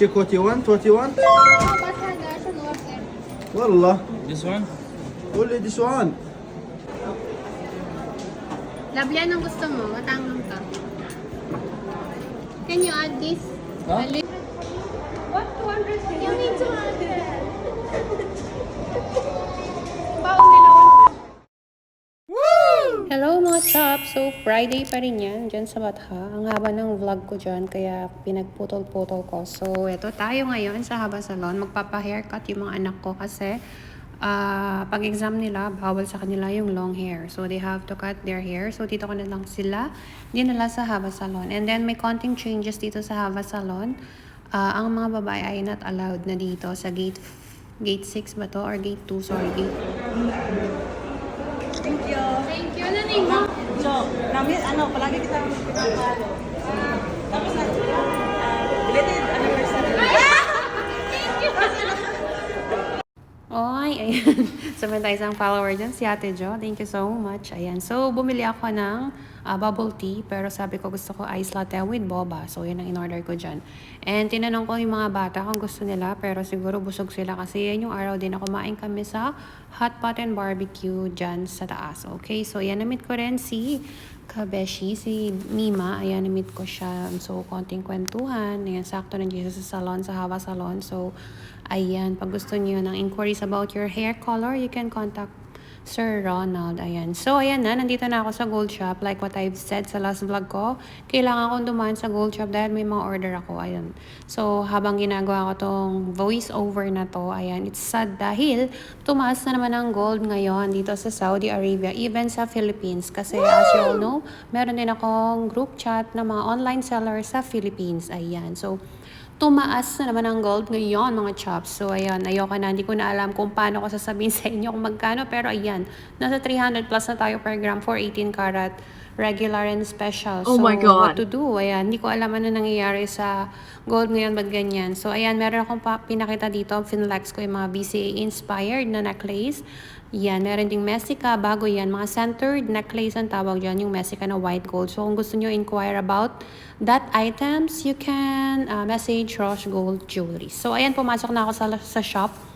Check what you want, what you want. اه بس هذا شنو أكثر؟ والله This one? only this one. Lovely, anong gusto mo? Matangang ka. Can you add this? Huh? A li- What? 200? You need 200. Hello mga chops! So, Friday pa rin yan, dyan sa Batha. Ang haba ng vlog ko dyan, kaya pinagputol-putol ko. So, eto tayo ngayon sa Haba Salon. Magpapa-haircut yung mga anak ko kasi ah, pag-exam nila, bawal sa kanila yung long hair. So, they have to cut their hair. So, dito ko na lang sila dinala sa Haba Salon. And then, may konting changes dito sa Haba Salon. Ah, ang mga babae ay not allowed na dito sa gate gate 6 ba to? Or gate 2? Sorry, gate. Thank you. Ano? So, namin, ano, palagi kita pinapalo. Tapos na, uh, belated anniversary. Oy, ayan. So, may tayo isang follower dyan, si Ate Jo. Thank you so much. Ayan. So, bumili ako ng ah, bubble tea, pero sabi ko gusto ko ice latte with boba. So, yun ang in-order ko dyan. And tinanong ko yung mga bata kung gusto nila, pero siguro busog sila kasi yan yung araw din na kumain kami sa hot pot and barbecue dyan sa taas. Okay, so yan, namit ko rin si Kabeshi, si Mima. Ayan, namit ko siya. So, konting kwentuhan. Ayan, sakto nandiyan siya sa salon, sa Hawa Salon. So, ayan, pag gusto niyo ng inquiries about your hair color, you can contact Sir Ronald. Ayan. So, ayan na. Nandito na ako sa Gold Shop. Like what I've said sa last vlog ko, kailangan kong dumaan sa Gold Shop dahil may mga order ako. Ayan. So, habang ginagawa ko tong voice over na to, ayan, it's sad dahil tumaas na naman ang gold ngayon dito sa Saudi Arabia, even sa Philippines. Kasi as you all know, meron din akong group chat ng mga online sellers sa Philippines. Ayan. So, tumaas na naman ang gold ngayon mga chops. So ayan, ayoko na, hindi ko na alam kung paano ko sasabihin sa inyo kung magkano. Pero ayan, nasa 300 plus na tayo per gram for 18 karat regular and special. Oh so, my God. what to do? Ayan, hindi ko alam ano nangyayari sa gold ngayon, ba't ganyan. So ayan, meron akong pa- pinakita dito, finlex ko yung mga BCA inspired na necklace. Yan, meron ding Messica, bago yan. Mga centered necklace ang tawag dyan, yung Messica na white gold. So, kung gusto nyo inquire about that items, you can uh, message Roche Gold Jewelry. So, ayan, pumasok na ako sa, sa shop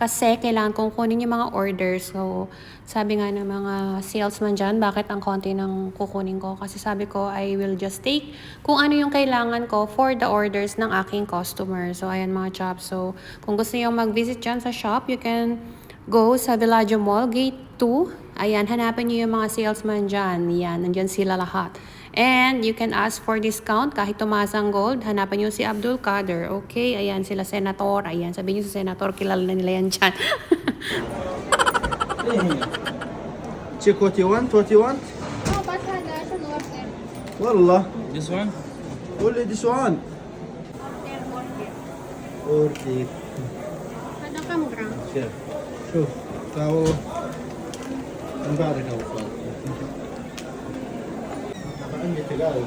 kasi kailangan kong kunin yung mga orders. So, sabi nga ng mga salesman dyan, bakit ang konti ng kukunin ko? Kasi sabi ko, I will just take kung ano yung kailangan ko for the orders ng aking customer. So, ayan mga chops. So, kung gusto nyo mag-visit dyan sa shop, you can go sa Villaggio Mall, Gate 2. Ayan, hanapin nyo yung mga salesman dyan. Ayan, nandyan sila lahat. And you can ask for discount kahit tumaas ang gold. Hanapan nyo si Abdul Kader. Okay, ayan sila senator. Ayan, sabihin nyo sa senator, kilala na nila yan dyan. Check what you want, what you want? Oh, basta nasa north end. Wallah. This one? Only this one. Order, order. Order. Kada ka mo, Sure. True. Tao ang bari na upa. Nakaan ni Tigal.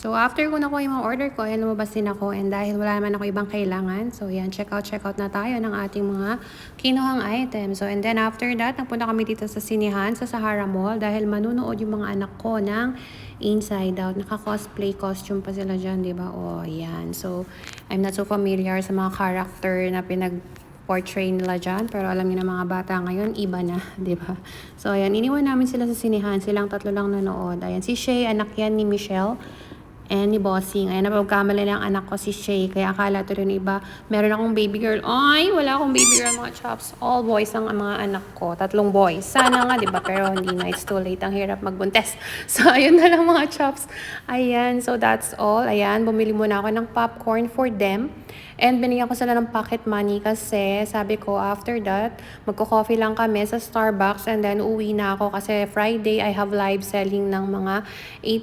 So, after ko nakuha yung mga order ko, ayan, lumabas din ako. And dahil wala naman ako ibang kailangan, so yan, check out, check out na tayo ng ating mga kinuhang items. So, and then after that, nagpunta kami dito sa sinihan, sa Sahara Mall, dahil manunood yung mga anak ko ng Inside Out. Naka-cosplay costume pa sila dyan, di ba? O, yan. So, I'm not so familiar sa mga character na pinag portray nila dyan. Pero alam niyo na mga bata ngayon, iba na, di ba? So, ayan, iniwan namin sila sa sinihan. Silang tatlo lang nanood. Ayan, si Shay, anak yan ni Michelle and ni Bossing. Ayan, napagkamali ng anak ko si Shay. Kaya akala to rin iba. Meron akong baby girl. Ay, wala akong baby girl mga chops. All boys ang mga anak ko. Tatlong boys. Sana nga, di ba? Pero hindi na. It's too late. Ang hirap magbuntes. So, ayun na lang mga chops. Ayan. So, that's all. Ayan. Bumili muna ako ng popcorn for them. And binigyan ko sila ng pocket money kasi sabi ko after that, magko-coffee lang kami sa Starbucks and then uwi na ako kasi Friday I have live selling ng mga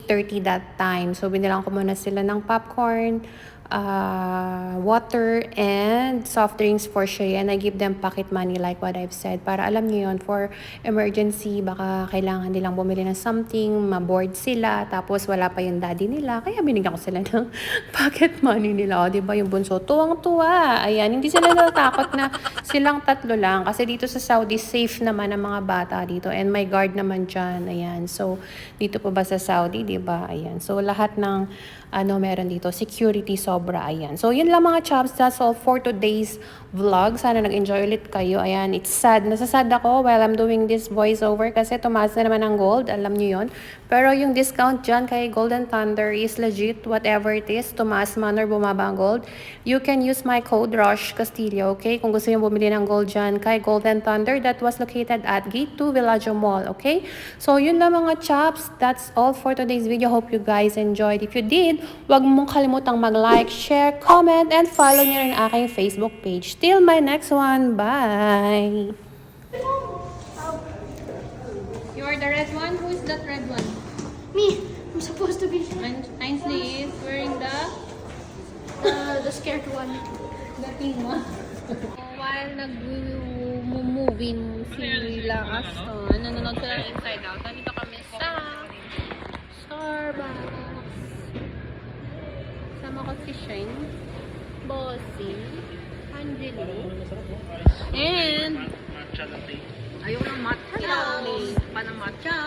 8.30 that time. So binilang ko muna sila ng popcorn, uh, water and soft drinks for and I give them pocket money like what I've said para alam niyo yun for emergency baka kailangan nilang bumili ng something ma-board sila tapos wala pa yung daddy nila. Kaya binigyan ko sila ng pocket money nila. O di ba yung bunso tuwang-tuwa. Ayan hindi sila natatakot na silang tatlo lang. Kasi dito sa Saudi safe naman ang mga bata dito. And may guard naman dyan. Ayan so dito po ba sa Saudi di ba? Ayan so lahat ng ano meron dito. Security sobra ayan. So yun lang mga chops that's all for today's vlog. Sana nag-enjoy ulit kayo. Ayan it's sad. Nasasad ako while I'm doing this voiceover kasi tumaas na naman ang gold. Alam niyo yun. Pero yung discount dyan kay Golden Thunder is legit. Whatever it is tumaas man or bumaba ang gold. You can use my code Rush Castillo okay? Kung gusto niyo bumili ng gold dyan kay Golden Thunder that was located at Gate 2 Villaggio Mall okay? So yun lang mga chops that's all for today's video. Hope you guys enjoyed. If you did Huwag mong kalimutang mag-like, share, comment, and follow nyo rin aking Facebook page. Till my next one. Bye! You are the red one? Who is that red one? Me, I'm supposed to be Ainsley is wearing the, uh, the scared one. the pink one. While nag-moving sila Aston, nanonood sila ng Inside Out. Nandito kami sa Starbucks. Makakishin, Bossy, Angelo, and ayoko ng matcha. Panang matcha.